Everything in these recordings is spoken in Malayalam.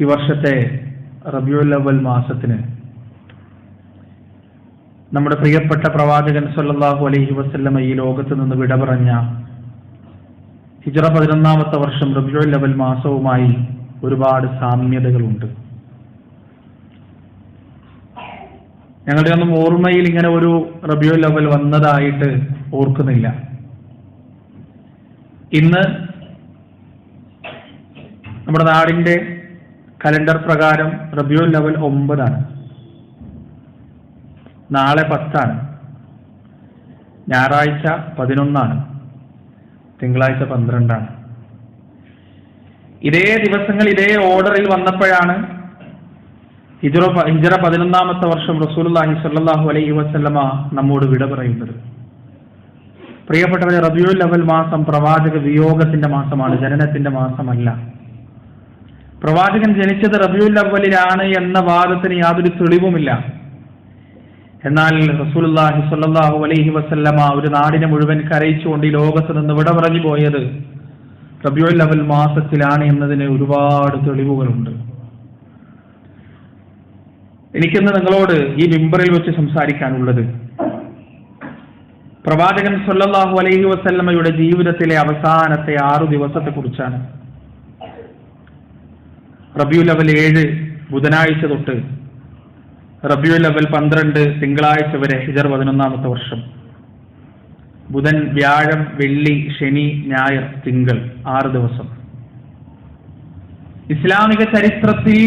ഈ വർഷത്തെ റബിയുൽ അവൽ മാസത്തിന് നമ്മുടെ പ്രിയപ്പെട്ട പ്രവാചകൻ സല്ലാഹു അലൈഹി വസല്ലമ ഈ ലോകത്ത് നിന്ന് വിട പറഞ്ഞ ഹിജറ പതിനൊന്നാമത്തെ വർഷം റബിയുൽ അവൽ മാസവുമായി ഒരുപാട് സാമ്യതകളുണ്ട്. ഞങ്ങളുടെ ഒന്നും ഓർമ്മയിൽ ഇങ്ങനെ ഒരു റബിയോ അവൽ വന്നതായിട്ട് ഓർക്കുന്നില്ല. ഇന്ന് നമ്മുടെ നാടിന്റെ കലണ്ടർ പ്രകാരം റബിയുൽ ലെവൽ ഒമ്പതാണ്. നാളെ പത്താണ്. ഞായറാഴ്ച പതിനൊന്നാണ്. തിങ്കളാഴ്ച പന്ത്രണ്ടാണ്. ഇതേ ദിവസങ്ങൾ ഇതേ ഓർഡറിൽ വന്നപ്പോഴാണ് ഹിജറ ഹിജറ പതിനൊന്നാമത്തെ വർഷം റസൂലുള്ളാഹി സ്വല്ലല്ലാഹു അലൈഹി വസല്ലമ നമ്മോട് വിട പറയുന്നത്. പ്രിയപ്പെട്ടവരെ റബിയുൽ അവൽ മാസം പ്രവാചക വിയോഗത്തിന്റെ മാസമാണ് ജനനത്തിന്റെ മാസമല്ല. പ്രവാചകൻ ജനിച്ചത് റബിയുൽ അവലിലാണ് എന്ന വാദത്തിന് യാതൊരു തെളിവുമില്ല. എന്നാൽ റസൂലുള്ളാഹി സ്വല്ലല്ലാഹു അലൈഹി വസല്ലമ ഒരു നാടിനെ മുഴുവൻ കരയിച്ചുകൊണ്ട് ഈ ലോകത്ത് നിന്ന് വിട പറഞ്ഞു പോയത് റബിയുൽ അവൽ മാസത്തിലാണ് എന്നതിന് ഒരുപാട് തെളിവുകളുണ്ട്. എനിക്കിന്ന് നിങ്ങളോട് ഈ മിമ്പറിൽ വെച്ച് സംസാരിക്കാനുള്ളത്. പ്രവാചകൻ സൊല്ലാഹു അലൈഹി വസല്ലമയുടെ ജീവിതത്തിലെ അവസാനത്തെ ആറു ദിവസത്തെ കുറിച്ചാണ് റബിയുൽ അവൽ ഏഴ് ബുധനാഴ്ച തൊട്ട് റബിയുൽ അവൽ പന്ത്രണ്ട് തിങ്കളാഴ്ച വരെ ഹിജർ പതിനൊന്നാമത്തെ വർഷം. ബുധൻ വ്യാഴം വെള്ളി ശനി ഞായർ തിങ്കൾ ആറ് ദിവസം. ഇസ്ലാമിക ചരിത്രത്തിൽ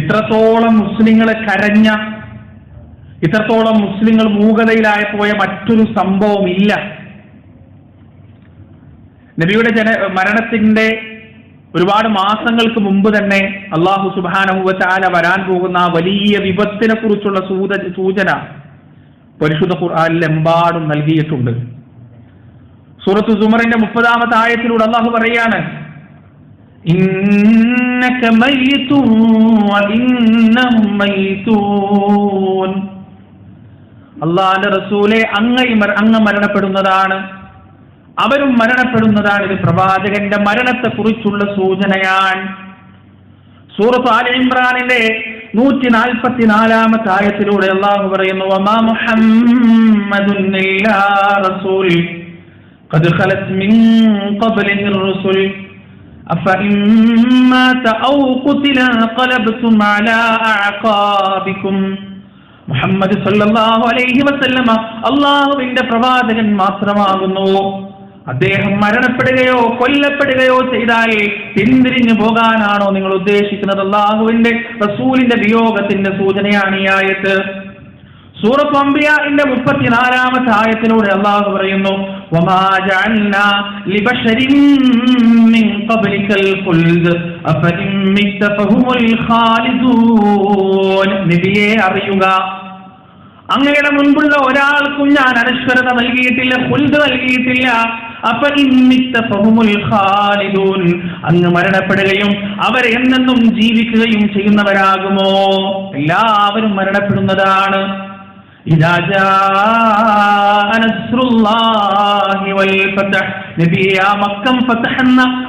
ഇത്രത്തോളം മുസ്ലിങ്ങളെ കരഞ്ഞ ഇത്രത്തോളം മുസ്ലിങ്ങൾ മൂകതയിലായ പോയ മറ്റൊരു സംഭവം ഇല്ല നബിയുടെ ജന മരണത്തിന്റെ ഒരുപാട് മാസങ്ങൾക്ക് മുമ്പ് തന്നെ അള്ളാഹു സുബാനഹുവച്ചാല വരാൻ പോകുന്ന വലിയ വിപത്തിനെ കുറിച്ചുള്ള സൂചന പരിശുദ്ധ ഖുർആാനിലെമ്പാടും നൽകിയിട്ടുണ്ട്. സുറത്ത് സുമറിന്റെ മുപ്പതാമത്തെ ആയത്തിലൂടെ അള്ളാഹു പറയാണ് അള്ളാന്റെ റസൂലെ അങ്ങ അങ്ങ് മരണപ്പെടുന്നതാണ്. അവരും മരണപ്പെടുന്നതാണ് ഇത് പ്രവാചകന്റെ മരണത്തെ കുറിച്ചുള്ള സൂചനയാണ് സൂറത്ത് ആല ഇമ്രാനിന്റെ നൂറ്റി നാൽപ്പത്തിനാലാമത്തെ ആയത്തിലൂടെ അള്ളാഹു പറയുന്നു വമാ മുഹമ്മദുൻ ഇല്ലാ റസൂൽ قد خلت من قبله الرسل أفإن مات أو قتل انقلبتم على أعقابكم മുഹമ്മദ് സല്ലല്ലാഹു അലൈഹി വസല്ലമ അള്ളാഹുവിന്റെ പ്രവാചകൻ മാത്രമാകുന്നു അദ്ദേഹം മരണപ്പെടുകയോ കൊല്ലപ്പെടുകയോ ചെയ്താൽ പിന്തിരിഞ്ഞു പോകാനാണോ നിങ്ങൾ ഉദ്ദേശിക്കുന്നത്? അള്ളാഹുവിന്റെ റസൂലിന്റെ വിയോഗത്തിന്റെ സൂചനയാണ് ഈ ആയത്ത്. സൂറത്ത് അംബിയാറിന്റെ മുപ്പത്തിനാലാമത്തെ ആയത്തിലൂടെ അള്ളാഹു പറയുന്നു അറിയുക. അങ്ങയുടെ മുൻപുള്ള ഒരാൾക്കും ഞാൻ അനുശ്വരത നൽകിയിട്ടില്ല ഫുൽദ് നൽകിയിട്ടില്ല. അങ്ങ് മരണപ്പെടുകയും അവർ എന്നെന്നും ജീവിക്കുകയും ചെയ്യുന്നവരാകുമോ? എല്ലാവരും മരണപ്പെടുന്നതാണ്.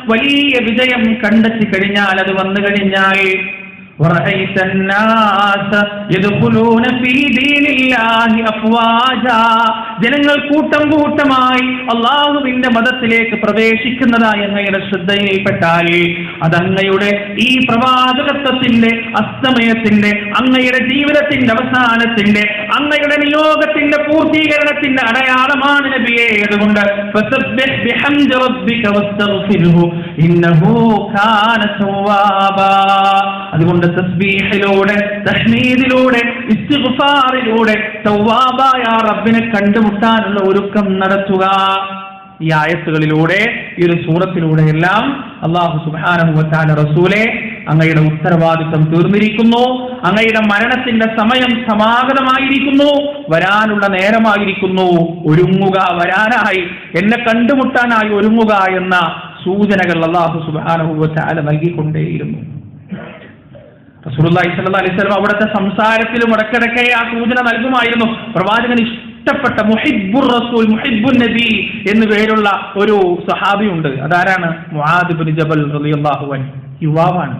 വലിയ വിജയം കണ്ടെത്തി കഴിഞ്ഞാൽ അത് വന്നു കഴിഞ്ഞാൽ ورأيت الناس يدخلون في دين الله أفواجا ജനങ്ങൾ കൂട്ടം കൂട്ടമായി അള്ളാഹുവിന്റെ മതത്തിലേക്ക് പ്രവേശിക്കുന്നതായി അങ്ങയുടെ ശ്രദ്ധയിൽപ്പെട്ടാൽ അതങ്ങയുടെ ഈ പ്രവാചകത്വത്തിന്റെ അസ്തമയത്തിന്റെ അങ്ങയുടെ ജീവിതത്തിന്റെ അവസാനത്തിന്റെ അങ്ങയുടെ നിയോഗത്തിന്റെ പൂർത്തീകരണത്തിന്റെ അടയാളമാണ് നബിയെ അതുകൊണ്ട് فسبح بحمد ربك واستغفره إنه كان توابا അതുകൊണ്ട് തസ്ബീഹിലൂടെ തഹ്മീദിലൂടെ ഇസ്തിഗ്ഫാറിലൂടെ തവ്വാബായ റബ്ബിനെ കണ്ടുമുട്ടാനുള്ള ഒരുക്കം നടത്തുക. ഈ ആയത്തുകളിലൂടെ ഈ ഒരു സൂറത്തിലൂടെ എല്ലാം അള്ളാഹു സുബ്ഹാനഹു വതആല റസൂലെ അങ്ങയുടെ ഉത്തരവാദിത്വം തീർന്നിരിക്കുന്നു. അങ്ങയുടെ മരണത്തിന്റെ സമയം സമാഗതമായിരിക്കുന്നു. വരാനുള്ള നേരമായിരിക്കുന്നു. ഒരുങ്ങുക വരാനായി എന്നെ കണ്ടുമുട്ടാനായി ഒരുങ്ങുക എന്ന സൂചനകൾ അള്ളാഹു സുബ്ഹാനഹു വതആല നൽകിക്കൊണ്ടേയിരുന്നു. റസൂലുള്ളാഹി സ്വല്ലല്ലാഹി അലൈഹി വസല്ലം അവിടുത്തെ സംസാരത്തിലും ഇടക്കിടക്കെ ആ സൂചന നൽകുമായിരുന്നു. പ്രവാചകൻ ഇഷ്ടപ്പെട്ട മുഹിബ്ബുർ റസൂൽ മുഹിബ്ബുൻ നബി എന്ന് പേരുള്ള ഒരു സഹാബി ഉണ്ട് അതാരാണ്? മുആദ് ഇബ്നു ജബൽ അൻഹു. യുവാവാണ്.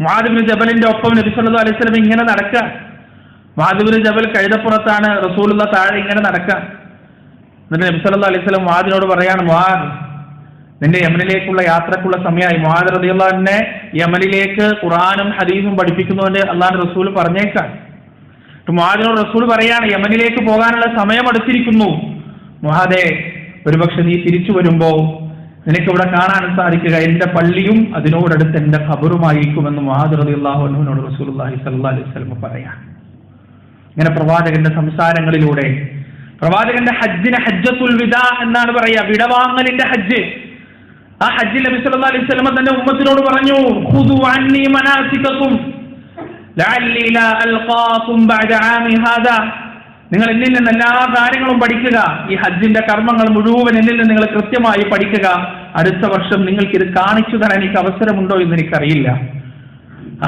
മുഹാദിബിന് ജബലിന്റെ ഒപ്പം നബി സല്ലു അലൈഹി വസല്ലം ഇങ്ങനെ നടക്കുക. മുഹാദിബിന് ജബൽ കഴുതപ്പുറത്താണ് റസൂലുള്ള താഴെ ഇങ്ങനെ നടക്കുക. എന്നിട്ട് നബി സല്ലു അലൈഹി വസല്ലം മുഹാദിനോട് പറയാണ് മുഹാദ് നിന്റെ യമനിലേക്കുള്ള യാത്രക്കുള്ള സമയമായി. മുഹാദ് റളിയല്ലാഹുവിനെ യമനിലേക്ക് ഖുറാനും ഹദീസും പഠിപ്പിക്കുന്നതുകൊണ്ട് അള്ളാഹ് റസൂൽ പറഞ്ഞേക്കാം. മുഹാദിനോട് റസൂൽ പറയാണ് യമനിലേക്ക് പോകാനുള്ള സമയം അടുത്തിരിക്കുന്നു. മുഹാദെ ഒരുപക്ഷെ നീ തിരിച്ചു വരുമ്പോ നിനക്ക് ഇവിടെ കാണാൻ സാധിക്കുക. എന്റെ പള്ളിയും അതിനോടടുത്ത് എന്റെ ഖബറുമായിരിക്കുമെന്ന് മുഹാദ് അള്ളാഹുനോട് റസൂൽ റസൂലുള്ളാഹി സല്ലാ അലൈഹി വസല്ലം പറയാം ഇങ്ങനെ പ്രവാചകന്റെ സംസാരങ്ങളിലൂടെ പ്രവാചകന്റെ ഹജ്ജിനെ ഹജ്ജത്തുൽ വിദ എന്നാണ് പറയുക. വിടവാങ്ങലിന്റെ ഹജ്ജ്. ആ ഹജ്ജിൽ നബി സല്ലല്ലാഹു അലൈഹി വസല്ലം തന്റെ ഉമ്മത്തിനോട് പറഞ്ഞു ഖുദു അന്നി മനാസികക്കും ലഅല്ലി ലാ അൽഖാകും ബഅദ ആമി ഹാദാ. നിങ്ങൾ എന്നിൽ നിന്ന് എല്ലാ കാര്യങ്ങളും പഠിക്കുക. ഈ ഹജ്ജിന്റെ കർമ്മങ്ങൾ മുഴുവൻ എന്നിൽ നിന്ന് നിങ്ങൾ കൃത്യമായി പഠിക്കുക. അടുത്ത വർഷം നിങ്ങൾക്ക് ഇത് കാണിച്ചു തരാൻ എനിക്ക് അവസരമുണ്ടോ എന്ന് എനിക്കറിയില്ല.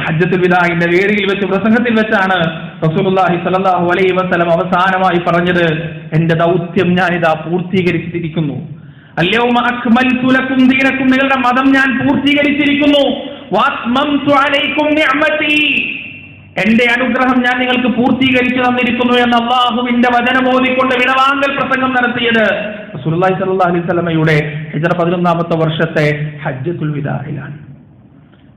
ഹജ്ജത്തുൽ വിദാഇന്റെ വേദിയിൽ വെച്ച് പ്രസംഗത്തിൽ വെച്ചാണ് റസൂലുള്ളാഹി സ്വല്ലല്ലാഹു അലൈഹി വസല്ലം അവസാനമായി പറഞ്ഞത് എന്റെ ദൗത്യം ഞാൻ ഇതാ പൂർത്തീകരിച്ചിരിക്കുന്നു. നിങ്ങളുടെ മതം ഞാൻ പൂർത്തീകരിച്ചിരിക്കുന്നു. എന്റെ അനുഗ്രഹം ഞാൻ നിങ്ങൾക്ക് പൂർത്തീകരിച്ചു തന്നിരിക്കുന്നു എന്ന് അള്ളാഹുവിന്റെ വചനം ഓതിക്കൊണ്ട് വിടവാങ്കൽ പ്രസംഗം നടത്തിയത് റസൂലുള്ളാഹി സല്ലാ അലൈഹി വസല്ലമയുടെ ഹിജ്റ പതിനൊന്നാമത്തെ വർഷത്തെ ഹജ്ജത്തുൽ വിദാഹിലാണ്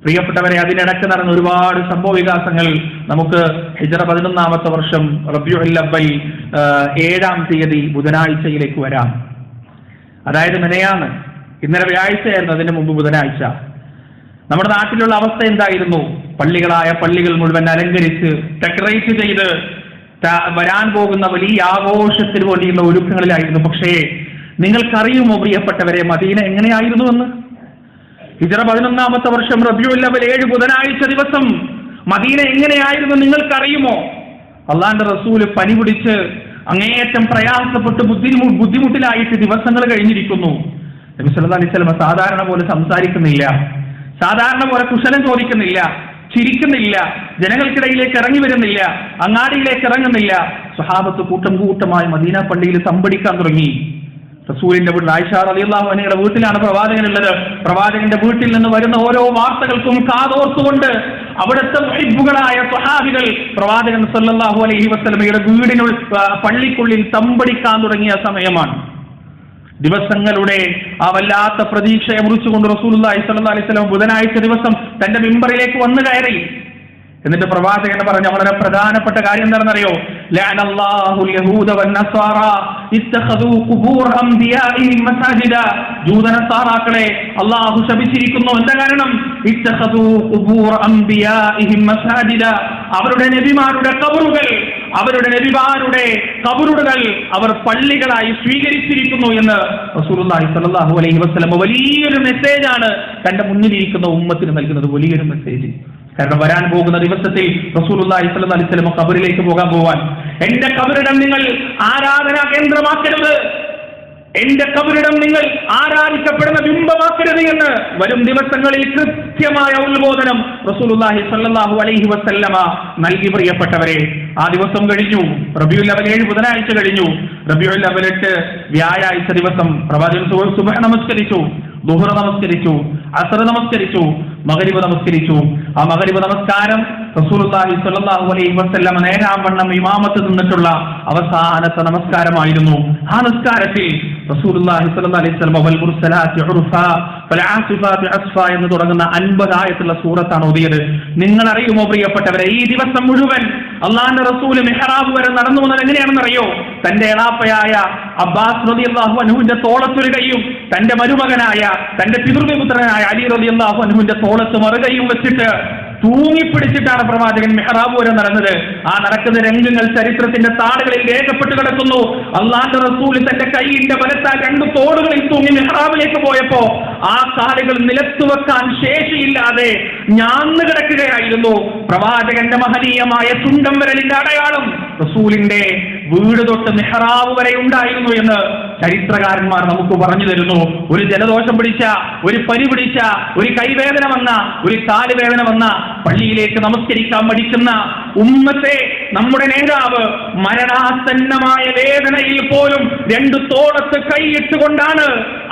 പ്രിയപ്പെട്ടവരെ അതിനിടക്ക് നടന്ന ഒരുപാട് സംഭവ വികാസങ്ങൾ നമുക്ക് ഹിജറ പതിനൊന്നാമത്തെ വർഷം ആ, ഏഴാം തീയതി ബുധനാഴ്ചയിലേക്ക് വരാം. അതായത് മെനയാണ് ഇന്നലെ വ്യാഴ്ചയായിരുന്നു അതിന് മുമ്പ് ബുധനാഴ്ച. നമ്മുടെ നാട്ടിലുള്ള അവസ്ഥ എന്തായിരുന്നു? പള്ളികളായ പള്ളികൾ മുഴുവൻ അലങ്കരിച്ച് ഡെക്കറേറ്റ് ചെയ്ത് വരാൻ പോകുന്ന വലിയ ആഘോഷത്തിന് വേണ്ടിയുള്ള ഒരുക്കങ്ങളിലായിരുന്നു. പക്ഷേ നിങ്ങൾക്കറിയുമോ പ്രിയപ്പെട്ടവരെ മദീന എങ്ങനെയായിരുന്നു എന്ന്? ഹിജറ പതിനൊന്നാമത്തെ വർഷം റബിയുൽ അവൽ ഏഴ് ബുധനാഴ്ച ദിവസം മദീന എങ്ങനെയായിരുന്നു നിങ്ങൾക്കറിയുമോ? അള്ളാന്റെ റസൂൽ പനി പിടിച്ച് അങ്ങേയറ്റം പ്രയാസപ്പെട്ട് ബുദ്ധിമു ബുദ്ധിമുട്ടിലായിട്ട് ദിവസങ്ങൾ കഴിഞ്ഞിരിക്കുന്നു. നബി അലൈഹി സാധാരണ പോലെ സംസാരിക്കുന്നില്ല. സാധാരണ പോലെ കുശലം ചോദിക്കുന്നില്ല. ചിരിക്കുന്നില്ല. ജനങ്ങൾക്കിടയിലേക്ക് ഇറങ്ങി വരുന്നില്ല. അങ്ങാടിയിലേക്ക് ഇറങ്ങുന്നില്ല. സ്വഹാബത്ത് കൂട്ടം കൂട്ടമായി മദീന പള്ളിയിൽ സംഭടിക്കാൻ തുടങ്ങി. റസൂലിന്റെ വീട്ടിൽ ആയിഷ അൻഹയുടെ വീട്ടിലാണ് പ്രവാചകനുള്ളത്. പ്രവാചകന്റെ വീട്ടിൽ നിന്ന് വരുന്ന ഓരോ വാർത്തകൾക്കും കാതോർത്തുകൊണ്ട് അവിടുത്തെ മുഹിബുകളായ സ്വഹാബികൾ പ്രവാചകൻ സല്ലാഹു അലൈഹി വസ്ലമയുടെ വീടിനുൾ പള്ളിക്കുള്ളിൽ തമ്പടിക്കാൻ തുടങ്ങിയ സമയമാണ്. ദിവസങ്ങളുടെ ആ വല്ലാത്ത പ്രതീക്ഷയെ മുറിച്ചുകൊണ്ട് സ്വല്ലല്ലാഹു അലൈഹി വസല്ലം ബുധനാഴ്ച ദിവസം തന്റെ മിമ്പറിലേക്ക് വന്നു കയറി. എന്നിട്ട് പ്രവാചകൻ പറഞ്ഞ വളരെ പ്രധാനപ്പെട്ട കാര്യം എന്താണെന്നറിയോ? ലഅനല്ലാഹുൽ യഹൂദ വന്നസാറ ഇത്തഖദൂ ഖുബൂർ അംബിയാഇഹിം മസാജിദ. ജൂതനസാറാക്കളെ അല്ലാഹു ശപിച്ചിരിക്കുന്നു. എന്താ കാരണം? ഇത്തഖദൂ ഖുബൂർ അംബിയാഇഹിം മസാജിദ. അവരുടെ നബിമാരുടെ കബറുകൾ അവരുടെ നബിമാരുടെ കബറുകൾ അവർ പള്ളികളായി സ്വീകരിച്ചിരിക്കുന്നു എന്ന് റസൂലുള്ളാഹി സ്വല്ലല്ലാഹു അലൈഹി വസല്ലം വലിയൊരു മെസ്സേജാണ് തന്റെ മുന്നിലിരിക്കുന്ന ഉമ്മത്തിന് നൽകുന്നത്. വലിയൊരു മെസ്സേജ് കാരണം വരാൻ പോകുന്ന ദിവസത്തിൽ റസൂലുള്ളാഹി സ്വല്ലല്ലാഹു അലൈഹി വസല്ലം കബറിലേക്ക് പോകാൻ പോവാൻ എന്റെ കബറിടം നിങ്ങൾ ആരാധനാ കേന്ദ്രമാക്കരുത്. എന്റെ കബറിടം നിങ്ങൾ ആരാധിക്കപ്പെടുന്ന ബിംബമാക്കരുത് എന്ന് വരും ദിവസങ്ങളിൽ കൃത്യമായ ഉത്ബോധനം റസൂലുള്ളാഹി സ്വല്ലല്ലാഹു അലൈഹി വസല്ലമ നൽകി പ്രിയപ്പെട്ടവരെ. ആ ദിവസം കഴിഞ്ഞു. റബിയുൽ അവൽ ഏഴ് ബുധനാഴ്ച കഴിഞ്ഞു. റബിയുൽ അവൽ എട്ട് വ്യാഴാഴ്ച ദിവസം പ്രവാചകൻ സുബ- സുബഹ നമസ്കരിച്ചു. ദുഹറ നമസ്കരിച്ചു. അസർ നമസ്കരിച്ചു. മകരിബ് നമസ്കരിച്ചു. ആ മകരിബ് നമസ്കാരം റസൂലുള്ളാഹി സ്വല്ലല്ലാഹു അലൈഹി വസല്ലം നേരാം വണ്ണം ഇമാമത്ത് നിന്നിട്ടുള്ള അവസാനത്തെ നമസ്കാരമായിരുന്നു. ആ നമസ്കാരത്തിൽ സ്വല്ലല്ലാഹു അലൈഹി വൽ മുർസലാത്തി എന്ന് തുടങ്ങുന്ന 50 ആയത്തുള്ള സൂറത്താണ് ഓതിയത്. നിങ്ങൾ അറിയുമോ പ്രിയപ്പെട്ടവരെ ഈ ദിവസം മുഴുവൻ അള്ളാഹിന്റെ റസൂൽ മെഹ്റാബ് വരെ നടന്നു വന്നത് എങ്ങനെയാണെന്നറിയോ? തന്റെ എളാപ്പയായ അബ്ബാസ് റതി അള്ളാഹു അനുഹുന്റെ തോളത്തൊരു കൈയും തന്റെ മരുമകനായ തന്റെ പിതൃപുത്രനായ അലി റതി അള്ളാഹു അൻഹുവിന്റെ തോളത്ത് മറുകയും വെച്ചിട്ട് തൂങ്ങിപ്പിടിച്ചിട്ടാണ് പ്രവാചകൻ മെഹ്റാബ് വരെ നടന്നത്. ആ നടക്കുന്ന രംഗങ്ങൾ ചരിത്രത്തിന്റെ താളുകളിൽ രേഖപ്പെട്ട് കിടക്കുന്നു. അള്ളാന്റെ റസൂലി തന്റെ കൈയിന്റെ വലത്താൽ രണ്ട് തോടുകളിൽ തൂങ്ങി മെഹ്റാബിലേക്ക് പോയപ്പോ ആ കാലുകൾ നിലത്തു വെക്കാൻ ശേഷിയില്ലാതെ ഞാന്ന് കിടക്കുകയായിരുന്നു. പ്രവാചകന്റെ മഹനീയമായ ചുണ്ടം വിരലിന്റെ അടയാളം റസൂലിന്റെ വീട് തൊട്ട് മെഹ്റാബ് വരെ ഉണ്ടായിരുന്നു എന്ന് ചരിത്രകാരന്മാർ നമുക്ക് പറഞ്ഞു തരുന്നു. ഒരു ജലദോഷം പിടിച്ച ഒരു പനി പിടിച്ച ഒരു കൈവേദന വന്ന ഒരു കാലുവേദന വന്ന പള്ളിയിലേക്ക് നമസ്കരിക്കാൻ പഠിക്കുന്ന ഉമ്മത്തെ നമ്മുടെ നേതാവ് മരണാസന്നമായ വേദനയിൽ പോലും രണ്ട് തോളത്ത് കൈയിട്ടുകൊണ്ടാണ്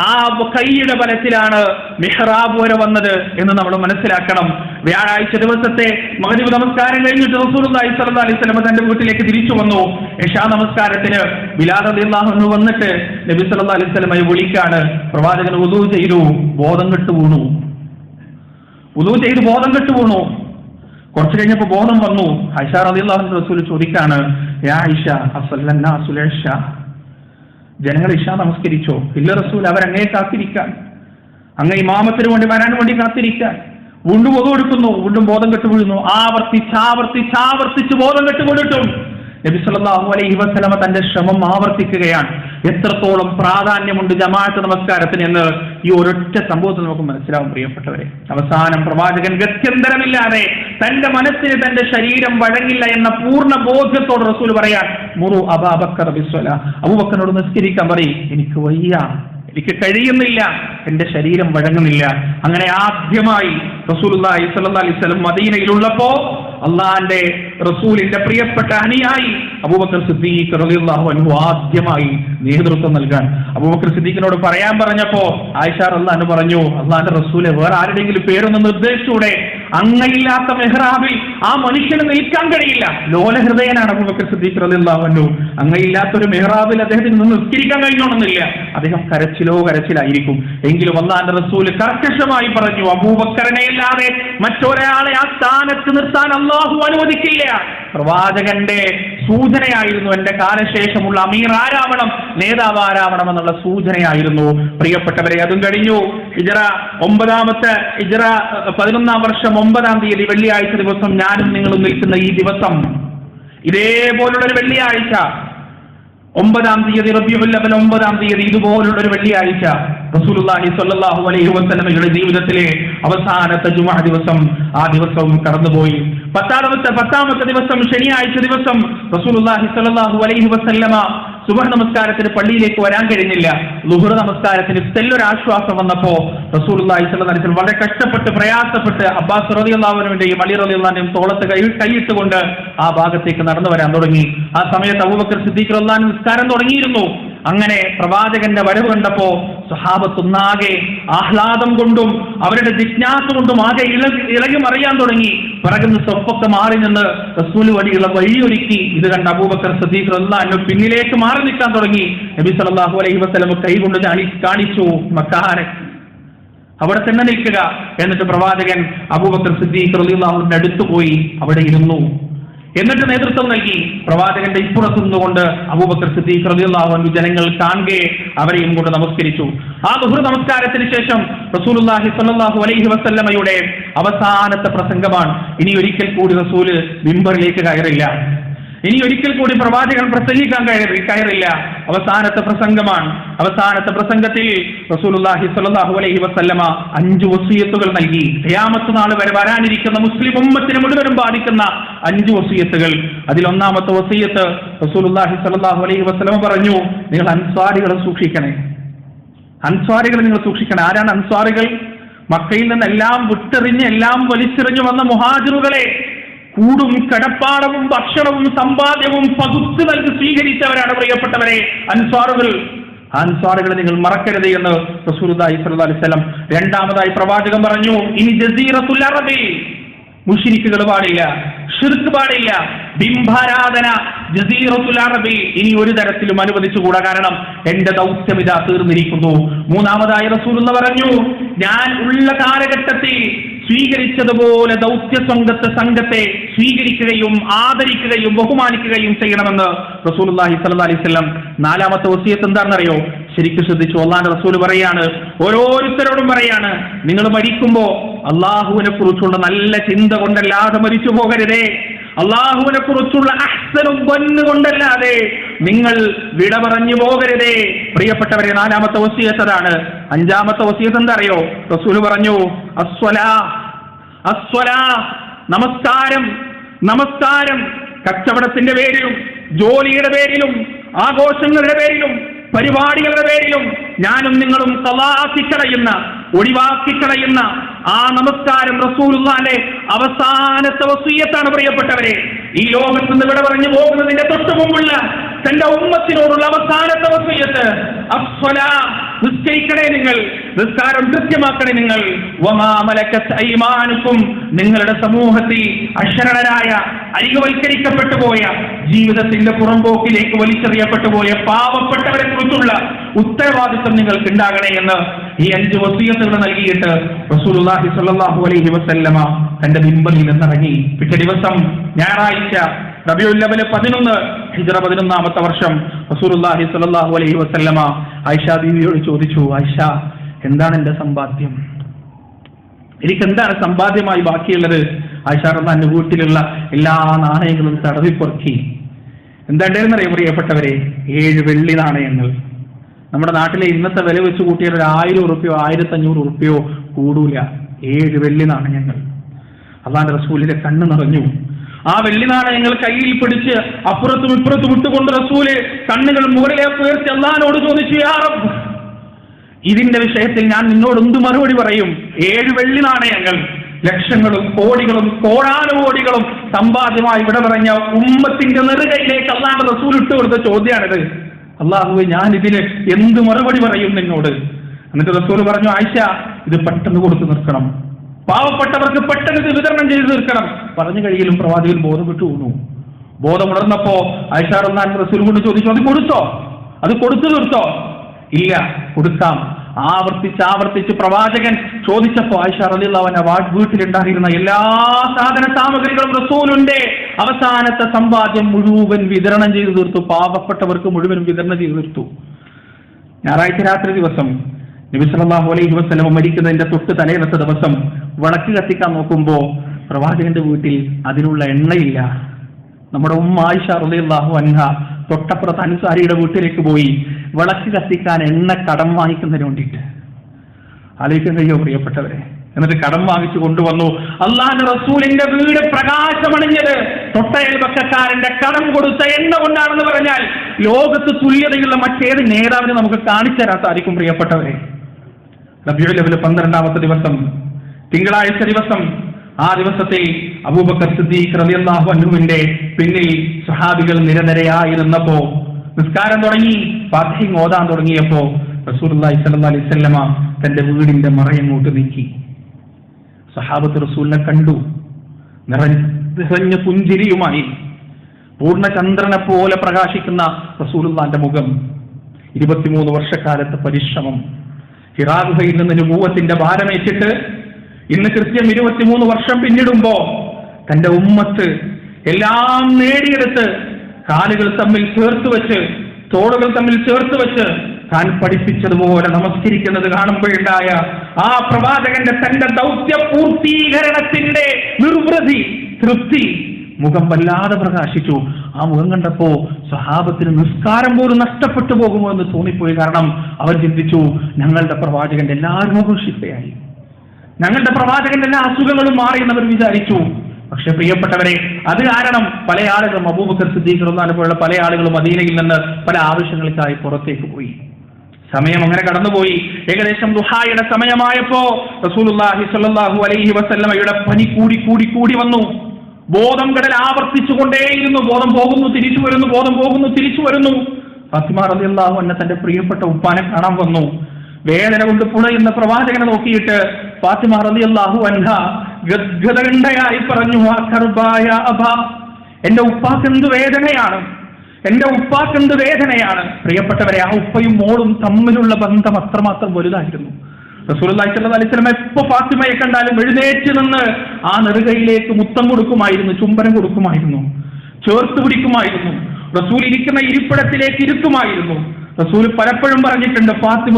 ആ കൈയുടെ ബലത്തിലാണ് മിഹ്റാബ് വരെ വന്നത് എന്ന് നമ്മൾ മനസ്സിലാക്കണം. വ്യാഴാഴ്ച ദിവസത്തെ മകരീവ് നമസ്കാരം കഴിഞ്ഞിട്ട് റസൂലുള്ളാഹി സ്വല്ലല്ലാഹി അലൈഹി വസല്ലം തന്റെ വീട്ടിലേക്ക് തിരിച്ചു വന്നു. ഇഷാ നമസ്കാരത്തിന് ബിലാദ് അൻഹു വന്നിട്ട് നബി സല്ലാ അലൈഹി വസല്ലമയെ വിളിക്കാണ്. പ്രവാചകൻ ഉദൂ ചെയ്തു ബോധം കെട്ടു വീണു. ഉദൂ ചെയ്ത് ബോധം കെട്ടു വീണു. കുറച്ചു കഴിഞ്ഞപ്പോ ബോധം വന്നു. ഐഷ റളിയല്ലാഹു റസൂൽ ചോദിക്കാണ് ജനങ്ങൾ ഇഷ നമസ്കരിച്ചോ? ഇല്ല റസൂൽ അവരങ്ങേ കാത്തിരിക്കാൻ. അങ്ങ് ഇമാമത്തിന് വേണ്ടി വരാൻ വേണ്ടി കാത്തിരിക്കാൻ. വീണ്ടും എടുക്കുന്നു വീണ്ടും ബോധം കെട്ട് വീഴുന്നു. ആവർത്തിച്ച് ആവർത്തിച്ച് ആവർത്തിച്ച് ബോധം കെട്ടു വീണിട്ടും നബി അലൈഹി വസല്ലമ തന്റെ ശ്രമം ആവർത്തിക്കുകയാണ്. എത്രത്തോളം പ്രാധാന്യമുണ്ട് ജമാഅത്ത് നമസ്കാരത്തിന് എന്ന് ഈ ഒരൊറ്റ സംഭവത്തിൽ നമുക്ക് മനസ്സിലാവും പ്രിയപ്പെട്ടവരെ. അവസാനം പ്രവാചകൻ ഗത്യന്തരമില്ലാതെ തന്റെ മനസ്സിന് തന്റെ ശരീരം വഴങ്ങില്ല എന്ന പൂർണ ബോധ്യത്തോട് റസൂൽ പറയാൻ മുറു അബാബക്കർ അബിസ്വല അബൂബക്കറിനോട് നിസ്കരിക്കാൻ പറയും എനിക്ക് വയ്യ. എനിക്ക് കഴിയുന്നില്ല എന്റെ ശരീരം വഴങ്ങുന്നില്ല. അങ്ങനെ ആദ്യമായി റസൂലുള്ളാഹി സ്വല്ലല്ലാഹി അലൈഹി മദീനയിലുള്ളപ്പോ അള്ളാന്റെ റസൂലിന്റെ പ്രിയപ്പെട്ട അനിയായി അബൂബക്കർ സിദ്ദീഖ് റളിയല്ലാഹു അൻഹു ആദ്യമായി നേതൃത്വം നൽകാൻ. അബൂബക്കർ സിദ്ദീഖിനോട് പറയാൻ പറഞ്ഞപ്പോ ആയിഷ അള്ളാഹ് പറഞ്ഞു അള്ളാന്റെ റസൂലെ വേറെ ആരുടെങ്കിലും പേരൊന്ന് നിർദ്ദേശിച്ചൂടെ? അങ്ങയില്ലാത്ത മെഹ്റാബിൽ ആ മനുഷ്യന് നിൽക്കാൻ കഴിയില്ല. ലോലഹൃദയനാണ് അബൂബക്കർ സിദ്ദീഖ് റളിയല്ലാഹു അൻഹു. അങ്ങയില്ലാത്ത ഒരു മെഹ്റാബിൽ അദ്ദേഹത്തിന് നിന്ന് നിസ്കരിക്കാൻ കഴിഞ്ഞോണമെന്നില്ല അദ്ദേഹം കരച്ചിലോ കരച്ചിലായിരിക്കും. എങ്കിലും അള്ളാന്റെ റസൂൽ കർക്കശമായി പറഞ്ഞു അബൂബക്കറിനെ അല്ലാതെ മറ്റൊരാളെ ആ സ്ഥാനത്ത് നിർത്താൻ അള്ളാഹു അനുവദിക്കില്ല. പ്രവാചകന്റെ സൂചനയായിരുന്നു എന്റെ കാലശേഷമുള്ള അമീർ ആരാവണം നേതാവ് ആരാവണം എന്നുള്ള സൂചനയായിരുന്നു. പ്രിയപ്പെട്ടവരെ അതും കഴിഞ്ഞു. ഇജറ ഒമ്പതാമത്തെ ഇജറ പതിനൊന്നാം വർഷം ഒമ്പതാം തീയതി വെള്ളിയാഴ്ച ദിവസം ഞാനും നിങ്ങളും നിൽക്കുന്ന ഈ ദിവസം. ഇതേപോലുള്ള ഒരു വെള്ളിയാഴ്ച. ഒമ്പതാം തീയതി റബിയുൽ അവൽ ഒമ്പതാം തീയതി ഇതുപോലുള്ള ഒരു വെള്ളിയാഴ്ച റസൂലുള്ളാഹി സ്വല്ലല്ലാഹു അലൈഹി വസല്ലമയുടെ ജീവിതത്തിലെ അവസാനത്തെ ജുമാ ദിവസം ആ ദിവസവും കടന്നുപോയി. പത്താമത്തെ പത്താമത്തെ ദിവസം ശനിയാഴ്ച ദിവസം റസൂലുള്ളാഹി സ്വല്ലല്ലാഹു അലൈഹി വസല്ലമ സുബഹ് നമസ്കാരത്തിന് പള്ളിയിലേക്ക് വരാൻ കഴിഞ്ഞില്ല. ലുഹുർ നമസ്കാരത്തിന് തെല്ലൊരാശ്വാസം വന്നപ്പോ അലൈഹി വസല്ലം വളരെ കഷ്ടപ്പെട്ട് പ്രയാസപ്പെട്ട് അബ്ബാസ് റളിയല്ലാഹുവിന്റെയും അലി റളിയല്ലാഹുവിന്റെയും തോളത്ത് കൈ കൈയിട്ടുകൊണ്ട് ആ ഭാഗത്തേക്ക് നടന്നു വരാൻ തുടങ്ങി. ആ സമയത്ത് അബൂബക്കർ സിദ്ദീഖ് അൻഹു നിസ്കാരം തുടങ്ങിയിരുന്നു. അങ്ങനെ പ്രവാചകന്റെ വരവ് കണ്ടപ്പോ സ്വഹാബത്തൊന്നാകെ ആഹ്ലാദം കൊണ്ടും അവരുടെ ജിജ്ഞാസ കൊണ്ടും ആകെ ഇളകി ഇളകി മറിയാൻ തുടങ്ങി. പിറകുന്ന സ്വപ്പൊക്കെ മാറി നിന്ന് റസൂൽ വഴിയുള്ള വഴിയൊരുക്കി. ഇത് കണ്ട അബൂബക്കർ സദീഖ് അള്ളാഹു പിന്നിലേക്ക് മാറി നിൽക്കാൻ തുടങ്ങി. നബി സല്ലല്ലാഹു അലൈഹി വസല്ലം കൈകൊണ്ട് കാണിച്ചു മക്കാരെ അവിടെ തന്നെ നിൽക്കുക. എന്നിട്ട് പ്രവാചകൻ അബൂബക്കർ സിദ്ദീഖ് റളിയല്ലാഹുവിന്റെ അടുത്ത് പോയി അവിടെ ഇരുന്നു. എന്നിട്ട് നേതൃത്വം നൽകി. പ്രവാചകന്റെ ഇപ്പുറത്തു നിന്നുകൊണ്ട് അബൂബക്കർ സിദ്ദീഖ് അൻഹു ജനങ്ങൾ കാണുകയെ അവരെയും കൊണ്ട് നമസ്കരിച്ചു. ആ ബഹുർ നമസ്കാരത്തിന് ശേഷം റസൂലുള്ളാഹി സ്വല്ലല്ലാഹു അലൈഹി വസല്ലമയുടെ അവസാനത്തെ പ്രസംഗമാണ്. ഇനി ഒരിക്കൽ കൂടി റസൂൽ മിമ്പറിലേക്ക് കയറില്ല. ഇനി ഒരിക്കൽ കൂടി പ്രവാചകൻ പ്രസംഗിക്കാൻ കയറി കയറില്ല. അവസാനത്തെ പ്രസംഗമാണ്. അവസാനത്തെ പ്രസംഗത്തിൽ റസൂലുള്ളാഹി സ്വല്ലല്ലാഹു അലൈഹി വസല്ലമ അഞ്ച് വസീയത്തുകൾ നൽകി. ഖിയാമത്ത് നാൾ വരെ വരാനിരിക്കുന്ന മുസ്ലിം ഉമ്മത്തിനെ മുഴുവനും ബാധിക്കുന്ന അഞ്ച് വസീയത്തുകൾ. അതിൽ ഒന്നാമത്തെ വസീയത്ത് റസൂലുള്ളാഹി സ്വല്ലല്ലാഹു അലൈഹി വസല്ലമ പറഞ്ഞു നിങ്ങൾ അൻസ്വാരികളെ സൂക്ഷിക്കണേ. അൻസ്വാരികളെ നിങ്ങൾ സൂക്ഷിക്കണം. ആരാണ് അൻസ്വാറികൾ മക്കയിൽ നിന്നെല്ലാം വിട്ടെറിഞ്ഞ് എല്ലാം വലിച്ചെറിഞ്ഞു വന്ന മുഹാജിറുകളെ കൂടും കടപ്പാടവും ഭക്ഷണവും സമ്പാദ്യവും പകുത്ത് നൽകി സ്വീകരിച്ചവരാണ് പ്രിയപ്പെട്ടവരെ അൻസാറുകൾ. അൻസാറുകളെ നിങ്ങൾ മറക്കരുത് എന്ന് വസല്ലം രണ്ടാമതായി പ്രവാചകൻ പറഞ്ഞു ഇനി ജസീറത്തുൽ അറബിൽ മുഷിരിക്കുകൾ പാടില്ല ഷിർക്ക് പാടില്ല ബിംബാരാധന ജസീറത്തുൽ അറബി ഇനി ഒരു തരത്തിലും അനുവദിച്ചുകൂടാ. കാരണം എന്റെ ദൗത്യം ഇതാ തീർന്നിരിക്കുന്നു. മൂന്നാമതായി റസൂലുള്ള പറഞ്ഞു ഞാൻ ഉള്ള കാലഘട്ടത്തിൽ സ്വീകരിച്ചതുപോലെ ദൗത്യ സംഘത്തെ സംഘത്തെ സ്വീകരിക്കുകയും ആദരിക്കുകയും ബഹുമാനിക്കുകയും ചെയ്യണമെന്ന് റസൂലുള്ളാഹി സ്വല്ലല്ലാഹി അലൈഹി നാലാമത്തെ വസിയത്ത് എന്താണെന്നറിയോ? ശരിക്കും ശ്രദ്ധിച്ചു. അള്ളാന്റെ റസൂൽ പറയാണ് ഓരോരുത്തരോടും പറയാണ് നിങ്ങൾ മരിക്കുമ്പോ അള്ളാഹുവിനെ കുറിച്ചുള്ള നല്ല ചിന്ത കൊണ്ടല്ലാതെ മരിച്ചു പോകരുതേ അള്ളാഹുവിനെ കുറിച്ചുള്ള അഹ്സനും കൊണ്ടല്ലാതെ നിങ്ങൾ വിട പറഞ്ഞു പോകരുതേ. പ്രിയപ്പെട്ടവരെ നാലാമത്തെ വസിയത്ത് അതാണ്. അഞ്ചാമത്തെ വസീയത്ത് എന്താ അറിയോ? റസൂൽ പറഞ്ഞു അസ്വലാ അസ്വലാ നമസ്കാരം നമസ്കാരം. കച്ചവടത്തിന്റെ പേരിലും ജോലിയുടെ പേരിലും ആഘോഷങ്ങളുടെ പേരിലും പരിപാടികളുടെ പേരിലും ഞാനും നിങ്ങളും കളയുന്ന ഒഴിവാക്കിക്കളയുന്ന ആ നമസ്കാരം റസൂലുള്ളാന്റെ അവസാനത്തെ വസീയത്താണ് പ്രിയപ്പെട്ടവരെ. ഈ ലോകത്ത് നിന്ന് ഇവിടെ പറഞ്ഞു പോകുന്നതിന്റെ തൊട്ടു മുമ്പുള്ള തന്റെ ഉമ്മത്തിനോടുള്ള അവസാനത്തെ വസീയത്ത്. അഫ്സല നിശ്ചയിക്കണേ നിങ്ങൾ. നിസ്കാരം കൃത്യമാക്കണേ നിങ്ങൾ. ഐമാനുക്കും നിങ്ങളുടെ സമൂഹത്തിൽ അക്ഷരണരായ അരികവൽക്കരിക്കപ്പെട്ടു പോയ ജീവിതത്തിന്റെ പുറംപോക്കിലേക്ക് വലിച്ചെറിയപ്പെട്ടു പോയ പാവപ്പെട്ടവരെ കുറിച്ചുള്ള ഉത്തരവാദിത്വം നിങ്ങൾക്ക് ഉണ്ടാകണേ എന്ന് ഈ അഞ്ച് വസീയത്തുകൾ നൽകിയിട്ട് റസൂലുള്ളാഹി അലൈഹി വസല്ലമ തന്റെ ബിംബലിൽ നിന്നിറങ്ങി. പിറ്റേ ദിവസം ഞായറാഴ്ച റബിയുൽ ലവൽ പതിനൊന്ന് ഹിജറ പതിനൊന്നാമത്തെ വർഷം റസൂലുള്ളാഹി സ്വല്ലല്ലാഹു അലൈഹി വസല്ലമ ആയിഷ ദീവിയോട് ചോദിച്ചു ആയിഷ എന്താണ് എന്റെ സമ്പാദ്യം? എനിക്ക് എന്താണ് സമ്പാദ്യമായി ബാക്കിയുള്ളത്? ആയിഷ എന്റെ വീട്ടിലുള്ള എല്ലാ നാണയങ്ങളും തടവിപ്പുറക്കി പൊറുക്കി. എന്താണ്ടേന്നറിയാം പ്രിയപ്പെട്ടവരെ? ഏഴ് വെള്ളി നാണയങ്ങൾ. നമ്മുടെ നാട്ടിലെ ഇന്നത്തെ വില വെച്ച് കൂട്ടിയാൽ ഒരു ആയിരം ഉറുപ്പ്യോ ആയിരത്തി അഞ്ഞൂറ് ഉറുപ്പ്യോ കൂടൂല. ഏഴ് വെള്ളി നാണയങ്ങൾ അള്ളാന്റെ റസൂലിന്റെ കണ്ണ് നിറഞ്ഞു. ആ വെള്ളി നാണയങ്ങൾ കയ്യിൽ പിടിച്ച് അപ്പുറത്തും ഇപ്പുറത്തും വിട്ടുകൊണ്ട് റസൂൽ കണ്ണുകൾ മുകളിലേക്ക് ഉയർത്തി അള്ളഹാനോട് ചോദിച്ചു "യാ റബ്ബ്, ഇതിന്റെ വിഷയത്തിൽ ഞാൻ നിന്നോട് എന്ത് മറുപടി പറയും? ഏഴ് വെള്ളി നാണയങ്ങൾ ലക്ഷങ്ങളും കോടികളും കോടാനുകോടികളും സമ്പാദ്യമായി ഇവിടെ പറഞ്ഞ ഉമ്മത്തിന്റെ നെറുകയിലേക്ക് അള്ളാന്റെ റസൂൽ ഇട്ടുകൊടുത്ത ചോദ്യമാണിത് അള്ളാഹുവെ ഞാൻ ഇതിന് എന്ത് മറുപടി പറയും നിന്നോട്? എന്നിട്ട് റസൂൽ പറഞ്ഞു ആയിഷ ഇത് പെട്ടെന്ന് കൊടുത്തു നിർക്കണം പാവപ്പെട്ടവർക്ക് പെട്ടെന്ന് ഇത് വിതരണം ചെയ്ത് തീർക്കണം. പറഞ്ഞു കഴിയലും പ്രവാചകൻ ബോധം വിട്ടു ബോധം ബോധമുണർന്നപ്പോ റഹ്മാൻ റസൂൽ കൊണ്ട് ചോദിച്ചു അത് കൊടുത്തോ? അത് കൊടുത്തു തീർത്തോ? ഇല്ല കൊടുക്കാം. ആവർത്തിച്ച് ആവർത്തിച്ച് പ്രവാചകൻ ചോദിച്ചപ്പോ ആയിഷ അവൻ വാട് വീട്ടിലുണ്ടായിരുന്ന എല്ലാ സാധന സാമഗ്രികളും റസൂലുണ്ട്. അവസാനത്തെ സമ്പാദ്യം മുഴുവൻ വിതരണം ചെയ്തു തീർത്തു. പാവപ്പെട്ടവർക്ക് മുഴുവൻ വിതരണം ചെയ്തു തീർത്തു. ഞായറാഴ്ച രാത്രി ദിവസം നബി സല്ലല്ലാഹു അലൈഹി വസല്ലം മരിക്കുന്നതിന്റെ തൊട്ട് തലേന്നത്തെ ദിവസം വിളക്ക് കത്തിക്കാൻ നോക്കുമ്പോ പ്രവാചകന്റെ വീട്ടിൽ അതിനുള്ള എണ്ണയില്ല. നമ്മുടെ ഉമ്മ ആയിഷ റളിയല്ലാഹു അൻഹ തൊട്ടപ്പുറത്ത് അനുസാരിയുടെ വീട്ടിലേക്ക് പോയി വിളക്ക് കത്തിക്കാൻ എണ്ണ കടം വാങ്ങിക്കുന്നതിന് വേണ്ടിയിട്ട്. ആലോചിക്കാൻ കഴിയോ പ്രിയപ്പെട്ടവരെ. എന്നിട്ട് കടം വാങ്ങിച്ചു കൊണ്ടുവന്നു. അള്ളാഹ് റസൂലിന്റെ വീട് പ്രകാശമണിഞ്ഞത് തൊട്ടയൽപക്കക്കാരന്റെ കടം കൊടുത്ത എണ്ണ കൊണ്ടാണെന്ന് പറഞ്ഞാൽ ലോകത്ത് തുല്യതയുള്ള മറ്റേത് നേതാവിനെ നമുക്ക് കാണിച്ചു തരാൻ സാധിക്കും പ്രിയപ്പെട്ടവരെ. റബിയുൽ ലെവൽ പന്ത്രണ്ടാമത്തെ ദിവസം തിങ്കളാഴ്ച ദിവസം ആ ദിവസത്തെ അബൂബക്കർ സിദ്ദീഖ് റളിയല്ലാഹു പിന്നിൽ സഹാബികൾ നിരനിരയായി നിന്നപ്പോ നിസ്കാരം തുടങ്ങി ഫാത്തിഹ ഓതാൻ തുടങ്ങിയപ്പോ അലൈഹി വസല്ലമ തന്റെ വീടിന്റെ മറയങ്ങോട്ട് നീക്കി. സഹാബത്ത് റസൂലിനെ കണ്ടു. നിറഞ്ഞ പുഞ്ചിരിയുമായി പൂർണചന്ദ്രനെ പോലെ പ്രകാശിക്കുന്ന റസൂലുള്ളാന്റെ മുഖം. ഇരുപത്തിമൂന്ന് വർഷക്കാലത്തെ പരിശ്രമം. ഹിറാഗുഹയിൽ നിന്ന് രൂപത്തിന്റെ ഭാരമേറ്റിട്ട് ഇന്ന് കൃത്യം ഇരുപത്തിമൂന്ന് വർഷം പിന്നിടുമ്പോ തന്റെ ഉമ്മത്ത് എല്ലാം നേടിയെടുത്ത് കാലുകൾ തമ്മിൽ ചേർത്ത് വെച്ച് തോളുകൾ തമ്മിൽ ചേർത്ത് വെച്ച് താൻ പഠിപ്പിച്ചതുപോലെ നമസ്കരിക്കുന്നത് കാണുമ്പോഴുണ്ടായ ആ പ്രവാചകന്റെ തന്റെ ദൗത്യ പൂർത്തീകരണത്തിന്റെ നിർവൃതി തൃപ്തി മുഖം വല്ലാതെ പ്രകാശിച്ചു. ആ മുഖം കണ്ടപ്പോ സ്വഹാബത്തിന് നിസ്കാരം പോലും നഷ്ടപ്പെട്ടു പോകുമോ എന്ന് തോന്നിപ്പോയി. കാരണം അവർ ചിന്തിച്ചു ഞങ്ങളുടെ പ്രവാചകന്റെ എല്ലാ രോഗവും ശിഫയായി ഞങ്ങളുടെ പ്രവാചകന്റെ എല്ലാ അസുഖങ്ങളും മാറി എന്നവർ വിചാരിച്ചു. പക്ഷെ പ്രിയപ്പെട്ടവരെ അത് കാരണം പല ആളുകളും അബൂബക്കർ സിദ്ദീഖ് റഹ്മാനെ പോലുള്ള പല ആളുകളും മദീനയിൽ നിന്ന് പല ആവശ്യങ്ങൾക്കായി പുറത്തേക്ക് പോയി. സമയം അങ്ങനെ കടന്നുപോയി. ഏകദേശം ദുഹായുടെ സമയമായപ്പോ റസൂലുള്ളാഹി സ്വല്ലല്ലാഹു അലൈഹി വസല്ലമയുടെ പനി കൂടി കൂടി കൂടി വന്നു. ബോധം കടൽ ആവർത്തിച്ചു കൊണ്ടേയിരുന്നു ബോധം പോകുന്നു തിരിച്ചു വരുന്നു ബോധം പോകുന്നു തിരിച്ചു വരുന്നു. ഫാത്തിമ റളിയല്ലാഹു അൻഹ തന്റെ പ്രിയപ്പെട്ട ഉപ്പാനെ കാണാൻ വന്നു. വേദന കൊണ്ട് പുളയുന്ന പ്രവാചകനെ നോക്കിയിട്ട് ഫാത്തിമ റളിയല്ലാഹു അൻഹ ഗദ്ഗതകണ്ഠയായി പറഞ്ഞു "ആ കർബായ അബ എന്റെ ഉപ്പാക്ക് എന്ത് വേദനയാണ്? എന്റെ ഉപ്പാക്ക് എന്ത് വേദനയാണ്? പ്രിയപ്പെട്ടവരെ ആ ഉപ്പയും മോളും തമ്മിലുള്ള ബന്ധം അത്രമാത്രം വലുതായിരുന്നു. അലൈഹി വസല്ലം എപ്പോ ഫാത്തിമയെ കണ്ടാലും എഴുന്നേറ്റ് നിന്ന് ആ നെറുകയിലേക്ക് മുത്തം കൊടുക്കുമായിരുന്നു ചുംബനം കൊടുക്കുമായിരുന്നു ചേർത്ത് പിടിക്കുമായിരുന്നു റസൂൽ ഇരിക്കുന്ന ഇരിപ്പിടത്തിലേക്ക് ഇരുത്തുമായിരുന്നു. റസൂൽ പലപ്പോഴും പറഞ്ഞിട്ടുണ്ട് ഫാത്തിമ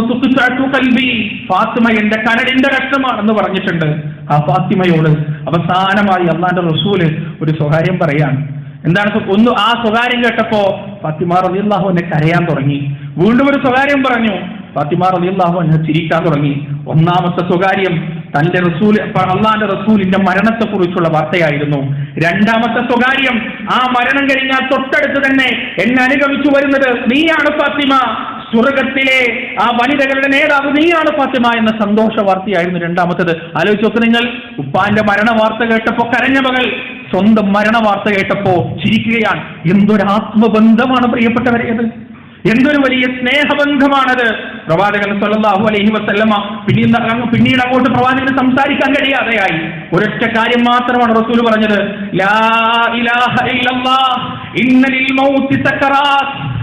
കൽബി ഫാത്തിമ എന്റെ കരടിന്റെ രക്തമാണെന്ന് പറഞ്ഞിട്ടുണ്ട്. ആ ഫാത്തിമയോട് അവസാനമായി അള്ളാന്റെ റസൂൽ ഒരു സ്വകാര്യം പറയാണ്. എന്താണ് ഒന്ന് ആ സ്വകാര്യം കേട്ടപ്പോ ഫാത്തിമ റളിയല്ലാഹു എന്നെ കരയാൻ തുടങ്ങി. വീണ്ടും ഒരു സ്വകാര്യം പറഞ്ഞു. ഫാത്തിമ റളിയല്ലാഹു എന്നെ ചിരിക്കാൻ തുടങ്ങി. ഒന്നാമത്തെ സ്വകാര്യം തന്റെ റസൂൽ അള്ളാന്റെ റസൂലിന്റെ മരണത്തെ കുറിച്ചുള്ള വാർത്തയായിരുന്നു. രണ്ടാമത്തെ സ്വകാര്യം ആ മരണം കഴിഞ്ഞാൽ തൊട്ടടുത്ത് തന്നെ എന്നെ അനുഗമിച്ചു വരുന്നത് നീയാണ് ഫാത്തിമ. സ്വർഗത്തിലെ ആ വനിതകളുടെ നേതാവ് നീയാണ് ഫാത്തിമ എന്ന സന്തോഷ വാർത്തയായിരുന്നു രണ്ടാമത്തത്. ആലോചിച്ച് നോക്ക് നിങ്ങൾ ഉപ്പാന്റെ മരണ വാർത്ത കേട്ടപ്പോ കരഞ്ഞ മകൾ സ്വന്തം മരണ വാർത്ത കേട്ടപ്പോ ചിരിക്കുകയാണ്. എന്തൊരു ആത്മബന്ധമാണ് പ്രിയപ്പെട്ടവരെ അത് എന്തൊരു വലിയ സ്നേഹബന്ധമാണത്. പ്രവാചകൻ സല്ലല്ലാഹു അലൈഹി വസല്ലമ പിന്നീട് പിന്നീട് അങ്ങോട്ട് പ്രവാചകന് സംസാരിക്കാൻ കഴിയാതെയായി. ഒരൊറ്റ കാര്യം മാത്രമാണ് റസൂൽ പറഞ്ഞത്. ലാ ഇലാഹ ഇല്ലല്ലാഹ്. ഇന്നലിൽ മൗത്തി മൗതി സക്കറാത്ത്.